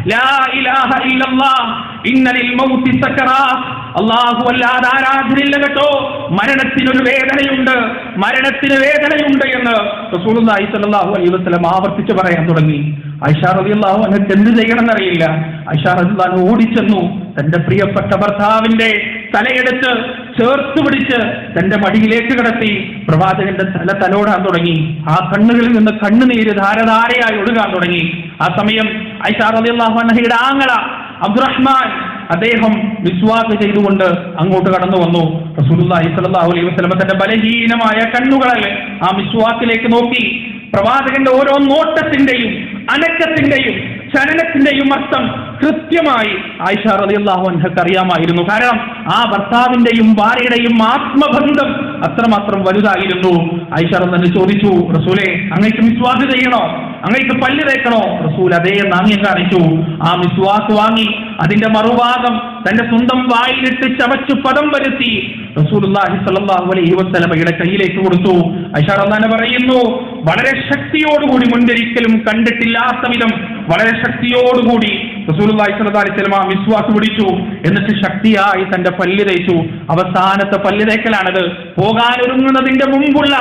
അല്ലാഹു അല്ലാതെ ആരാധനയില്ല കേട്ടോ. മരണത്തിനൊരു വേദനയുണ്ട്. മരണത്തിന് വേദനയുണ്ട് എന്ന് റസൂലുള്ളാഹി സ്വല്ലല്ലാഹു അലൈഹി വസല്ലം ആവർത്തിച്ച് പറയാൻ തുടങ്ങി. ഐഷ റളിയല്ലാഹു അൻഹയ്ക്ക് എന്ത് ചെയ്യണമെന്നറിയില്ല. ഐഷ റളിയല്ലാഹു ഓടിച്ചെന്നു. തന്റെ പ്രിയപ്പെട്ട ഭർത്താവിന്റെ തലയെടുത്ത് ചേർത്ത് പിടിച്ച് തന്റെ മടിയിലേക്ക് കിടത്തി പ്രവാചകന്റെ തല തലോടാൻ തുടങ്ങി. ആ കണ്ണുകളിൽ നിന്ന് കണ്ണുനീര് ധാരധാരയായി ഒഴുകാൻ തുടങ്ങി. ആ സമയം ഐഷാർ റളിയല്ലാഹു അൻഹയുടെ ആങ്ങള അബ്ദുറഹ്മാൻ അദ്ദേഹം വിശ്വാസ ചെയ്തുകൊണ്ട് അങ്ങോട്ട് കടന്നു വന്നു. റസൂലുള്ളാഹി സ്വല്ലല്ലാഹു അലൈഹി വസല്ലം തന്റെ ബലഹീനമായ കണ്ണുകളിൽ ആ വിശ്വാസിലേക്ക് നോക്കി. പ്രവാചകന്റെ ഓരോ നോട്ടത്തിന്റെയും അനക്കത്തിന്റെയും ചലനത്തിന്റെയും അർത്ഥം കൃത്യമായി ആയിഷ റളിയല്ലാഹു അൻഹക്ക് അറിയാമായിരുന്നു. കാരണം ആ ഭർത്താവിന്റെയും ഭാര്യയുടെയും ആത്മബന്ധം അത്രമാത്രം വലുതായിരുന്നു. ആയിഷ തന്നെ ചോദിച്ചു റസൂലെ അങ്ങേക്ക് വിശ്വാസം ചെയ്യണോ? അങ്ങേക്ക് പല്ല് തേക്കണോ? റസൂൽ അതേ നാണ്യം കാണിച്ചു ആ മിസ്വാക്ക് വാങ്ങി അതിന്റെ മറുഭാഗം തന്റെ സ്വന്തം വായിലിട്ട് ചവച്ചു പദം വരുത്തി. റസൂലുള്ളാഹി സ്വല്ലല്ലാഹു അലൈഹി കയ്യിലേക്ക് കൊടുത്തു. ഐഷ റളിയല്ലാഹു പറയുന്നു വളരെ ശക്തിയോടുകൂടി മുൻപൊരിക്കലും കണ്ടിട്ടില്ലാത്ത വിധം വളരെ ശക്തിയോടുകൂടി റസൂലുള്ളാഹി സ്വല്ലല്ലാഹി അലൈഹി വസല്ലം പിടിച്ചു. എന്നിട്ട് ശക്തിയായി തന്റെ പല്ല് തേച്ചു. അവസാനത്തെ പല്ല് തേക്കലാണത്. പോകാൻ ഒരുങ്ങുന്നതിന്റെ മുമ്പുള്ള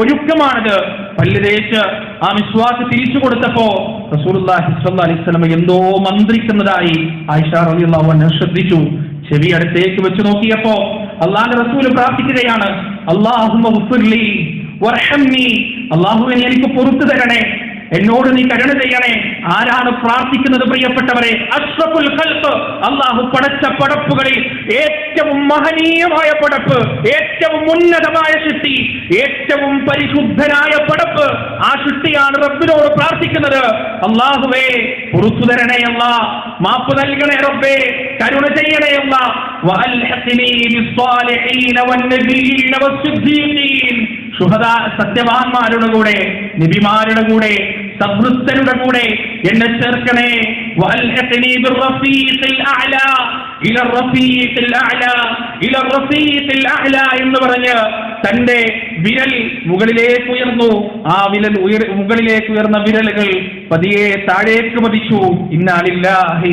ഒരുക്കമാണത് പല്ല് തേച്ച് ആ വിശ്വാസം തിരിച്ചു കൊടുത്തപ്പോ റസൂലുള്ളാഹി സ്വല്ലല്ലാഹി അലൈഹി എന്തോ മന്ത്രിക്കുന്നതായി ആയിഷ റളിയല്ലാഹു അൻഹ ശ്രദ്ധിച്ചു. ചെവി അടുത്തേക്ക് വെച്ച് നോക്കിയപ്പോ അള്ളാന്റെ റസൂൽ പ്രാർത്ഥിക്കുകയാണ്. അള്ളാഹുമ്മ അള്ളാഹുവിനെ എനിക്ക് പൊറത്തു തരണേ. എന്നോട് നീ കരുണ ചെയ്യണേ. ആരാണ് പ്രാർത്ഥിക്കുന്നത് പ്രിയപ്പെട്ടവരെ? അഷ്റഫുൽ ഖൽഫ് അള്ളാഹു പടച്ച പടപ്പുകളിൽ ഏറ്റവും മഹനീയമായ പടപ്പ് ഏറ്റവും ഉന്നതമായ ശുദ്ധി ഏറ്റവും പരിശുദ്ധനായ പടപ്പ്. ആ സൃഷ്ടിയാണ് റബ്ബിനോട് പ്രാർത്ഥിക്കുന്നത്. അള്ളാഹുവേ പുറത്തു തരണേ അല്ല. മാപ്പ് നൽകണേ റബ്ബേ കരുണ ചെയ്യണേ അല്ല. സത്യവാന്മാരുടെ കൂടെ നബിമാരുടെ കൂടെ സഭൃത്തരുടെ കൂടെ എന്നെ ചേർക്കണേ. എന്ന് പറഞ്ഞ് തന്റെ വിരൽ മുകളിലേക്ക് ഉയർന്നു. ആ വിരൽ ഉയർ മുകളിലേക്ക് ഉയർന്ന വിരലുകൾ പതിയെ താഴേക്ക് പതിച്ചു. ഇന്നാലില്ലാഹി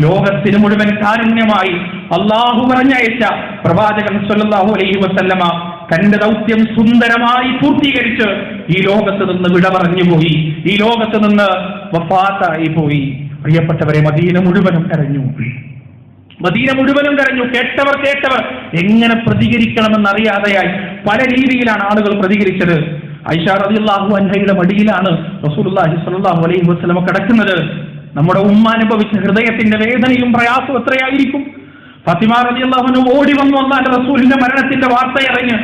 ലോകത്തിന് മുഴുവൻ കാരുണ്യമായി അള്ളാഹു പറഞ്ഞയച്ച പ്രവാചകൻ സല്ലാഹു അലൈഹി വസല്ലമ തന്റെ ദൗത്യം സുന്ദരമായി പൂർത്തീകരിച്ച് ഈ ലോകത്ത് നിന്ന് വിട പറഞ്ഞു പോയി. ഈ ലോകത്ത് നിന്ന് വഫാത്തായി പോയി. പ്രിയപ്പെട്ടവരെ മദീന മുഴുവനും കരഞ്ഞു. മദീന മുഴുവനും കരഞ്ഞു. കേട്ടവർ കേട്ടവർ എങ്ങനെ പ്രതികരിക്കണമെന്ന് അറിയാതെയായി പല രീതിയിലാണ് ആളുകൾ പ്രതികരിച്ചത്. ഐഷ റളിയല്ലാഹു അൻഹയുടെ മടിയിലാണ് റസൂലുള്ളാഹി സ്വല്ലല്ലാഹു അലൈഹി വസ്ലമ കിടക്കുന്നത്. നമ്മുടെ ഉമ്മ അനുഭവിച്ച ഹൃദയത്തിന്റെ വേദനയും പ്രയാസവും എത്രയായിരിക്കും? ഫാത്തിമ റളിയല്ലാഹു അൻഹ ഓടി വന്നു വന്നാൽ റസൂലിന്റെ മരണത്തിന്റെ വാർത്തയറിഞ്ഞ്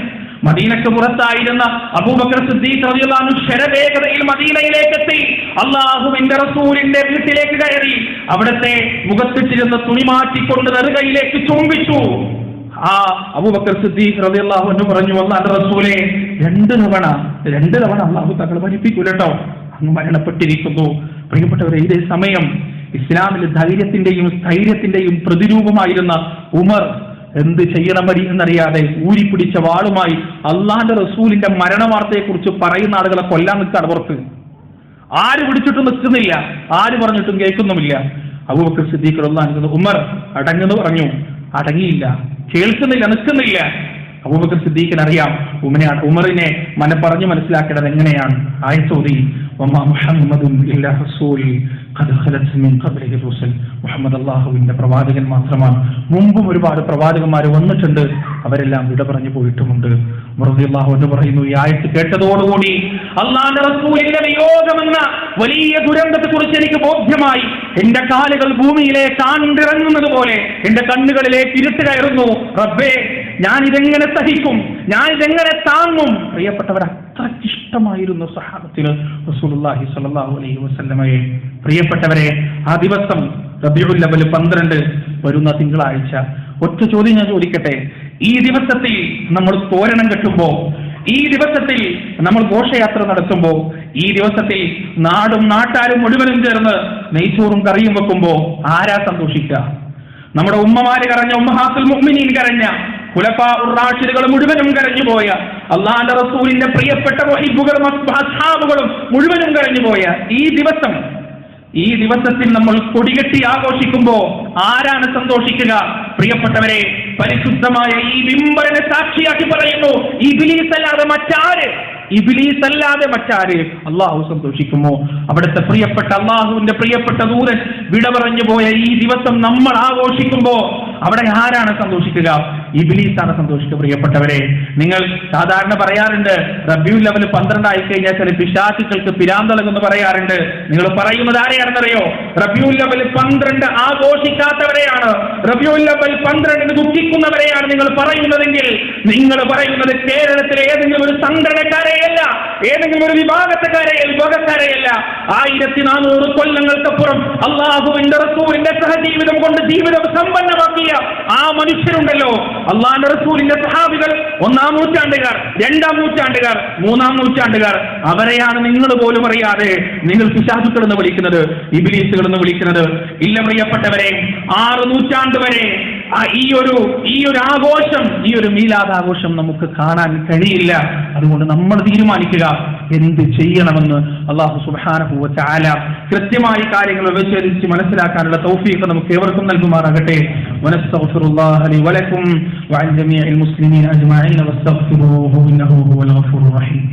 മദീനക്ക് പുറത്തായിരുന്ന അബൂബക്കർ സിദ്ദീഖ് മദീനയിലേക്ക് എത്തി അള്ളാഹുവിന്റെ റസൂലിന്റെ വീട്ടിലേക്ക് കയറി. അവിടത്തെ മുഖത്തിട്ടിരുന്ന തുണി മാറ്റിക്കൊണ്ട് നെറുകയിലേക്ക് ചുംബിച്ചു. ആ അബൂബക്കർ സിദ്ദീഖ് റളിയല്ലാഹു പറഞ്ഞു അല്ലാഹുവിന്റെ റസൂലെ രണ്ട് തവണ രണ്ട് തവണ അള്ളാഹു തങ്ങൾ മരിപ്പിക്കൂലട്ടോ. അങ്ങ് മരണപ്പെട്ടിരിക്കുന്നു. പ്രിയപ്പെട്ടവരെ ഇതേ സമയം ഇസ്ലാമിൽ ധൈര്യത്തിന്റെയും സ്ഥൈര്യത്തിന്റെയും പ്രതിരൂപമായിരുന്ന ഉമർ എന്ത് ചെയ്യണം മതി എന്നറിയാതെ ഊരിപ്പിടിച്ച വാളുമായി അള്ളാന്റെ റസൂലിന്റെ മരണവാർത്തയെക്കുറിച്ച് പറയുന്ന ആളുകളെ കൊല്ലാൻ നിൽക്കാണ് പുറത്ത്. ആര് പിടിച്ചിട്ടും നിൽക്കുന്നില്ല. ആര് പറഞ്ഞിട്ടും കേൾക്കുന്നുമില്ല. അബൂബക്കർ സിദ്ദീഖ് ഉമർ അടങ്ങുന്നു പറഞ്ഞു. അടങ്ങിയില്ല. കേൾക്കുന്നില്ല നിൽക്കുന്നില്ല. അബൂബക്കർ സിദ്ദീഖിന് അറിയാം. ഉമനെ ഉമറിനെ മന പറഞ്ഞു മനസ്സിലാക്കേണ്ടത് എങ്ങനെയാണ്? ആയത്തോതി മുഹമ്മദും അള്ളാഹുവിന്റെ പ്രവാചകൻ മാത്രമാണ്. മുമ്പും ഒരുപാട് പ്രവാചകന്മാർ വന്നിട്ടുണ്ട്. അവരെല്ലാം വിട പറഞ്ഞു പോയിട്ടുമുണ്ട്. അള്ളാഹു എന്ന് പറയുന്നു ഈ ആയത്ത് കേട്ടതോടുകൂടി അള്ളാന്റെ വലിയ ദുരന്തത്തെ കുറിച്ച് എനിക്ക് ബോധ്യമായി. എന്റെ കാലുകൾ ഭൂമിയിലേക്ക് ആണ്ടിറങ്ങുന്നത് പോലെ എന്റെ കണ്ണുകളിലേക്ക് ഇരുട്ട് കയറുന്നു. റബ്ബേ ഞാൻ ഇതെങ്ങനെ സഹിക്കും? ഞാൻ ഇതെങ്ങനെ താങ്ങും? പ്രിയപ്പെട്ടവർ അത്രയ്ക്ക് ഇഷ്ടമായിരുന്നു സഹാബത്തിന് റസൂലുള്ളാഹി സ്വല്ലല്ലാഹു അലൈഹി വസല്ലമയെ. പ്രിയപ്പെട്ടവരെ ആ ദിവസം റബിയുൽ ലവൽ പന്ത്രണ്ട് വരുന്ന തിങ്കളാഴ്ച. ഒറ്റ ചോദ്യം ഞാൻ ചോദിക്കട്ടെ? ഈ ദിവസത്തിൽ നമ്മൾ തോരണം കെട്ടുമ്പോ ഈ ദിവസത്തിൽ നമ്മൾ ഘോഷയാത്ര നടത്തുമ്പോൾ ഈ ദിവസത്തിൽ നാടും നാട്ടാരും മുഴുവനും ചേർന്ന് നെയ്ച്ചോറും കറിയും വെക്കുമ്പോ ആരാ സന്തോഷിക്കുക നമ്മുടെ ഉമ്മമാര് കരഞ്ഞ ഉമ്മഹാത്തുൽ മുഅ്മിനീൻ കരഞ്ഞ ഖുലഫാ ഉറാഷിദുകൾ മുഴുവനും കരഞ്ഞുപോയ അള്ളാന്റെ റസൂലിന്റെ പ്രിയപ്പെട്ട വഹിബുകളും അസ്ഹാബുകളും മുഴുവനും കരഞ്ഞുപോയ ഈ ദിവസം ഈ ദിവസത്തിൽ നമ്മൾ കൊടികെട്ടി ആഘോഷിക്കുമ്പോ ആരാണ് സന്തോഷിക്കുക? പ്രിയപ്പെട്ടവരെ പരിശുദ്ധമായ ഈ വിംബരനെ സാക്ഷിയാക്കി പറയുന്നു ഈ ബിലീസ് അല്ലാതെ മറ്റാര്? ഇബിലീസ് അല്ലാതെ മറ്റാര്? അള്ളാഹു സന്തോഷിക്കുമോ? അവിടുത്തെ പ്രിയപ്പെട്ട അള്ളാഹുവിന്റെ പ്രിയപ്പെട്ട ദൂതൻ വിട പറഞ്ഞു പോയ ഈ ദിവസം നമ്മൾ ആഘോഷിക്കുമ്പോ അവിടെ ആരാണ് സന്തോഷിക്കുക? ഇബിലീസാണ് സന്തോഷിക്കുക പ്രിയപ്പെട്ടവരെ. നിങ്ങൾ സാധാരണ പറയാറുണ്ട് റബ്യൂ ലെവൽ പന്ത്രണ്ടായി കഴിഞ്ഞാൽ ചില പിശാചുക്കൾക്ക് പിരാന്തളകുന്നു പറയാറുണ്ട്. നിങ്ങൾ പറയുന്നത് ആരെയാണെന്നറിയോ? റബ്യൂ ലെവൽ പന്ത്രണ്ട് ആഘോഷിക്കാത്തവരെയാണ്. റബ്യൂ ലെവൽ പന്ത്രണ്ടിന് ദുഃഖിക്കുന്നവരെയാണ് നിങ്ങൾ പറയുന്നതെങ്കിൽ നിങ്ങൾ പറയുന്നത് കേരളത്തിലെ ഏതെങ്കിലും ഒരു സംഘടനക്കാരെയല്ല ഏതെങ്കിലും ഒരു വിഭാഗത്തെക്കാരെ വിഭാഗക്കാരെയല്ല. ആയിരത്തി നാനൂറ് കൊല്ലങ്ങൾക്കപ്പുറം അള്ളാഹുവിന്റെ റസൂലിന്റെ സഹജീവിതം കൊണ്ട് ജീവിതം സമ്പന്നമാക്കിയ ആ മനുഷ്യരുണ്ടല്ലോ. അള്ളാഹിന്റെ റസൂലിന്റെ സഹാബികൾ ഒന്നാം നൂറ്റാണ്ടുകാർ രണ്ടാം നൂറ്റാണ്ടുകാർ മൂന്നാം നൂറ്റാണ്ടുകാർ. അവരെയാണ് നിങ്ങൾ പോലും അറിയാതെ നിങ്ങൾ പിശാചുക്കൾ എന്ന് വിളിക്കുന്നത് ഇബിലീസുകൾ എന്ന് വിളിക്കുന്നത്. ഇല്ല പ്രിയപ്പെട്ടവരെ ആറ് നൂറ്റാണ്ട് വരെ ഈ ഒരു ഈ ഒരു ആഘോഷം ഈ ഒരു മീലാദാഘോഷം നമുക്ക് കാണാൻ കഴിയില്ല. അതുകൊണ്ട് നമ്മൾ തീരുമാനിക്കുക. എന്ത് ചെയ്യണമെന്ന് അള്ളാഹു സുബാനഹുവ ചാല കൃത്യമായി കാര്യങ്ങൾ വിവേചരിച്ച് മനസ്സിലാക്കാനുള്ള തൗഫീഖ് നമുക്ക് ഏവർക്കും നൽകുമാറാകട്ടെ വനസ്തഗ്ഫിറുല്ലാഹ ലി വലക്കും വഅൻ ജമീഇൽ മുസ്ലിമീൻ അജ്മഈൻ വസ്തഗ്ഫിറൂഹു ഇന്നഹു ഹുവൽ ഗഫൂറുർ റഹീം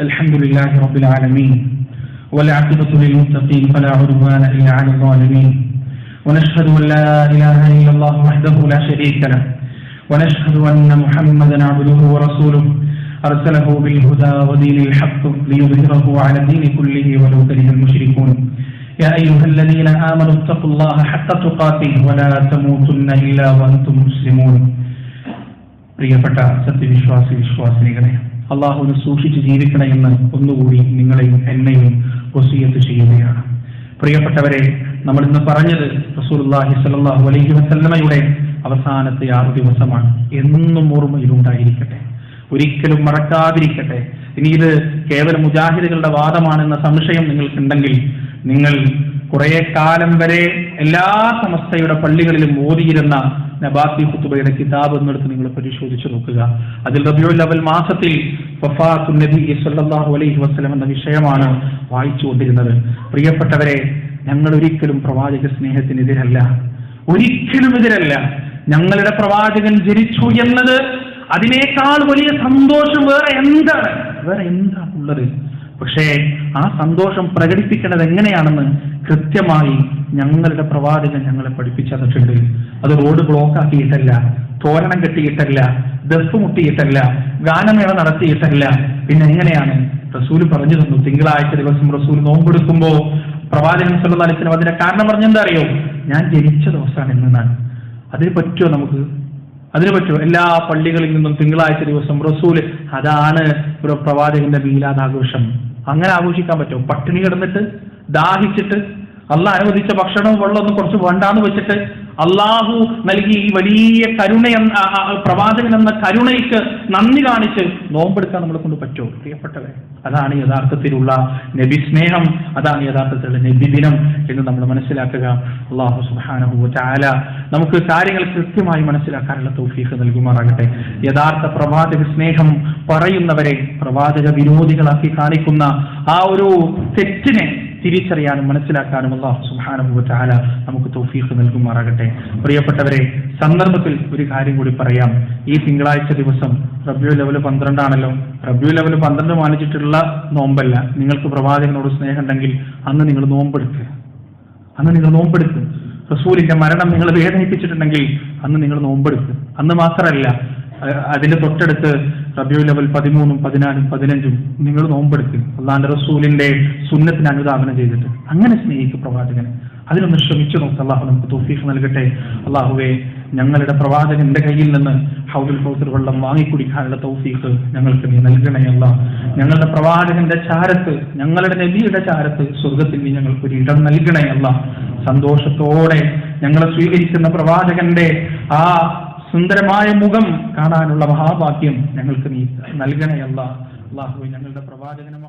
الحمد لله رب العالمين والعقبة للمتقين فلا عدوان إلا على الظالمين. ونشهد أن لا إله إلا الله وحده لا شريك له. ونشهد أن محمدا عبده ورسوله. أرسله بالهدى ودين الحق ليظهره على الدين كله ولو كره المشركون. يا أيها الذين آمنوا اتقوا الله حق تقاته ولا تموتن إلا وأنتم مسلمون. പ്രിയപ്പെട്ട സത്യവിശ്വാസി വിശ്വാസിനികളെ അള്ളാഹുവിനെ സൂക്ഷിച്ച് ജീവിക്കണമെന്ന് ഒന്നുകൂടി നിങ്ങളെയും എന്നെയും വസീയത്ത് ചെയ്യുകയാണ്. പ്രിയപ്പെട്ടവരെ നമ്മൾ ഇന്ന് പറഞ്ഞത് റസൂലുള്ളാഹി സലാഹു അലൈഹി വസല്ലമയുടെ അവസാനത്തെ ആറ് ദിവസമാണ്. എന്നും ഓർമ്മയിലുണ്ടായിരിക്കട്ടെ ഒരിക്കലും മറക്കാതിരിക്കട്ടെ. ഇനി ഇത് കേവലം മുജാഹിദുകളുടെ വാദമാണെന്ന സംശയം നിങ്ങൾക്കുണ്ടെങ്കിൽ നിങ്ങൾ കുറെ കാലം വരെ എല്ലാ സമസ്തയുടെ പള്ളികളിലും ഓതിയിരുന്ന നബാത്തി കുത്തുബയുടെ കിതാബ് എന്നെടുത്ത് നിങ്ങൾ പരിശോധിച്ചു നോക്കുക. അതിൽ റബിയുൽ മാസത്തിൽ അലൈഹി വസല്ലം എന്ന വിഷയമാണ് വായിച്ചുകൊണ്ടിരുന്നത് പ്രിയപ്പെട്ടവരെ ഞങ്ങൾ ഒരിക്കലും പ്രവാചക സ്നേഹത്തിനെതിരല്ല. ഒരിക്കലും എതിരല്ല. ഞങ്ങളുടെ പ്രവാചകൻ ജനിച്ചു എന്നത് അതിനേക്കാൾ വലിയ സന്തോഷം വേറെ എന്താണ്? വേറെ എന്താണ് ഉള്ളത് പക്ഷേ ആ സന്തോഷം പ്രകടിപ്പിക്കേണ്ടത് എങ്ങനെയാണെന്ന് കൃത്യമായി ഞങ്ങളുടെ പ്രവാചകൻ ഞങ്ങളെ പഠിപ്പിച്ചു തന്നിട്ടുണ്ട് അത് റോഡ് ബ്ലോക്ക് ആക്കിയിട്ടല്ല തോരണം കെട്ടിയിട്ടല്ല ദഫ് മുട്ടിയിട്ടല്ല ഗാനമേള നടത്തിയിട്ടല്ല. പിന്നെ എങ്ങനെയാണ്? റസൂൽ പറഞ്ഞു തന്നു തിങ്കളാഴ്ച ദിവസം റസൂൽ നോമ്പെടുക്കുമ്പോ പ്രവാചകൻ വസല്ലം അതിന്റെ കാരണം പറഞ്ഞെന്താ അറിയോ? ഞാൻ ജനിച്ച ദിവസമാണ് എന്നാണ് അതിന് പറ്റുമോ നമുക്ക്? അതിന് പറ്റുമോ എല്ലാ പള്ളികളിൽ നിന്നും തിങ്കളാഴ്ച ദിവസം റസൂൽ അതാണ് ഒരു പ്രവാചകന്റെ മീലാദാഘോഷം അങ്ങനെ ആഘോഷിക്കാൻ പറ്റും. പട്ടിണി കിടന്നിട്ട് ദാഹിച്ചിട്ട് അള്ളാഹ് അനുവദിച്ച ഭക്ഷണവും വെള്ളമൊന്നും കുറച്ച് വേണ്ടാന്ന് വെച്ചിട്ട് അള്ളാഹു നൽകി ഈ വലിയ കരുണ എന്ന പ്രവാചകൻ എന്ന കരുണയ്ക്ക് നന്ദി കാണിച്ച് നോമ്പെടുക്കാൻ നമ്മളെ കൊണ്ട് പറ്റുമോ? പ്രിയപ്പെട്ടവരെ അതാണ് യഥാർത്ഥത്തിലുള്ള നബി സ്നേഹം അതാണ് യഥാർത്ഥത്തിലുള്ള നബി ദിനം എന്ന് നമ്മൾ മനസ്സിലാക്കുക. അള്ളാഹു സുബാനഹു ചാല നമുക്ക് കാര്യങ്ങൾ കൃത്യമായി മനസ്സിലാക്കാനുള്ള തൗഫീഖ് നൽകുമാറാകട്ടെ. യഥാർത്ഥ പ്രവാചക സ്നേഹം പറയുന്നവരെ പ്രവാചക വിരോധികളാക്കി കാണിക്കുന്ന ആ ഒരു തെറ്റിനെ തിരിച്ചറിയാനും മനസ്സിലാക്കാനും അള്ളാഹു സുബാനുഭവ ചാല നമുക്ക് തൗഫീഖ് നൽകുമാറാകട്ടെ. പ്രിയപ്പെട്ടവരെ സന്ദർഭത്തിൽ ഒരു കാര്യം കൂടി പറയാം. ഈ തിങ്കളാഴ്ച ദിവസം റബ്യു ലെവൽ പന്ത്രണ്ടാണല്ലോ. റബ്യു ലെവൽ പന്ത്രണ്ട് മാനിച്ചിട്ടുള്ള നോമ്പല്ല. നിങ്ങൾക്ക് പ്രവാചകനോട് സ്നേഹം ഉണ്ടെങ്കിൽ അന്ന് നിങ്ങൾ നോമ്പെടുക്ക്. അന്ന് നിങ്ങൾ നോമ്പെടുക്ക്. റസൂലിന്റെ മരണം നിങ്ങൾ വേദനിപ്പിച്ചിട്ടുണ്ടെങ്കിൽ അന്ന് നിങ്ങൾ നോമ്പെടുക്ക്. അന്ന് മാത്രമല്ല അതിന്റെ തൊട്ടടുത്ത് റബിയു ലെവൽ പതിമൂന്നും പതിനാലും പതിനഞ്ചും നിങ്ങൾ നോമ്പെടുക്കും. അള്ളാന്റെ റസൂലിന്റെ സുന്നത്തിന് അനുദാപനം ചെയ്തിട്ട്. അങ്ങനെ സ്നേഹിക്കും പ്രവാചകനെ. അതിനൊന്ന് ശ്രമിച്ചു നോക്ക്. അള്ളാഹു നമുക്ക് തോഫീഫ് നൽകട്ടെ. അള്ളാഹുവെ ഞങ്ങളുടെ പ്രവാചകന്റെ കയ്യിൽ നിന്ന് ഹൗദുൽ ഫൗസർ വെള്ളം വാങ്ങിക്കുടിക്കാനുള്ള തൗഫീഖ് ഞങ്ങൾക്ക് നീ നൽകണേ അല്ല ഞങ്ങളുടെ പ്രവാചകന്റെ ചാരത്ത് ഞങ്ങളുടെ നബിയുടെ ചാരത്ത് സ്വർഗത്തിൽ നീ ഞങ്ങൾക്ക് ഒരു ഇടം നൽകണേ അല്ല സന്തോഷത്തോടെ ഞങ്ങളെ സ്വീകരിക്കുന്ന പ്രവാചകന്റെ ആ സുന്ദരമായ മുഖം കാണാനുള്ള മഹാഭാഗ്യം ഞങ്ങൾക്ക് നീ നൽകണേ അല്ല അള്ളാഹു ഞങ്ങളുടെ പ്രവാചകനും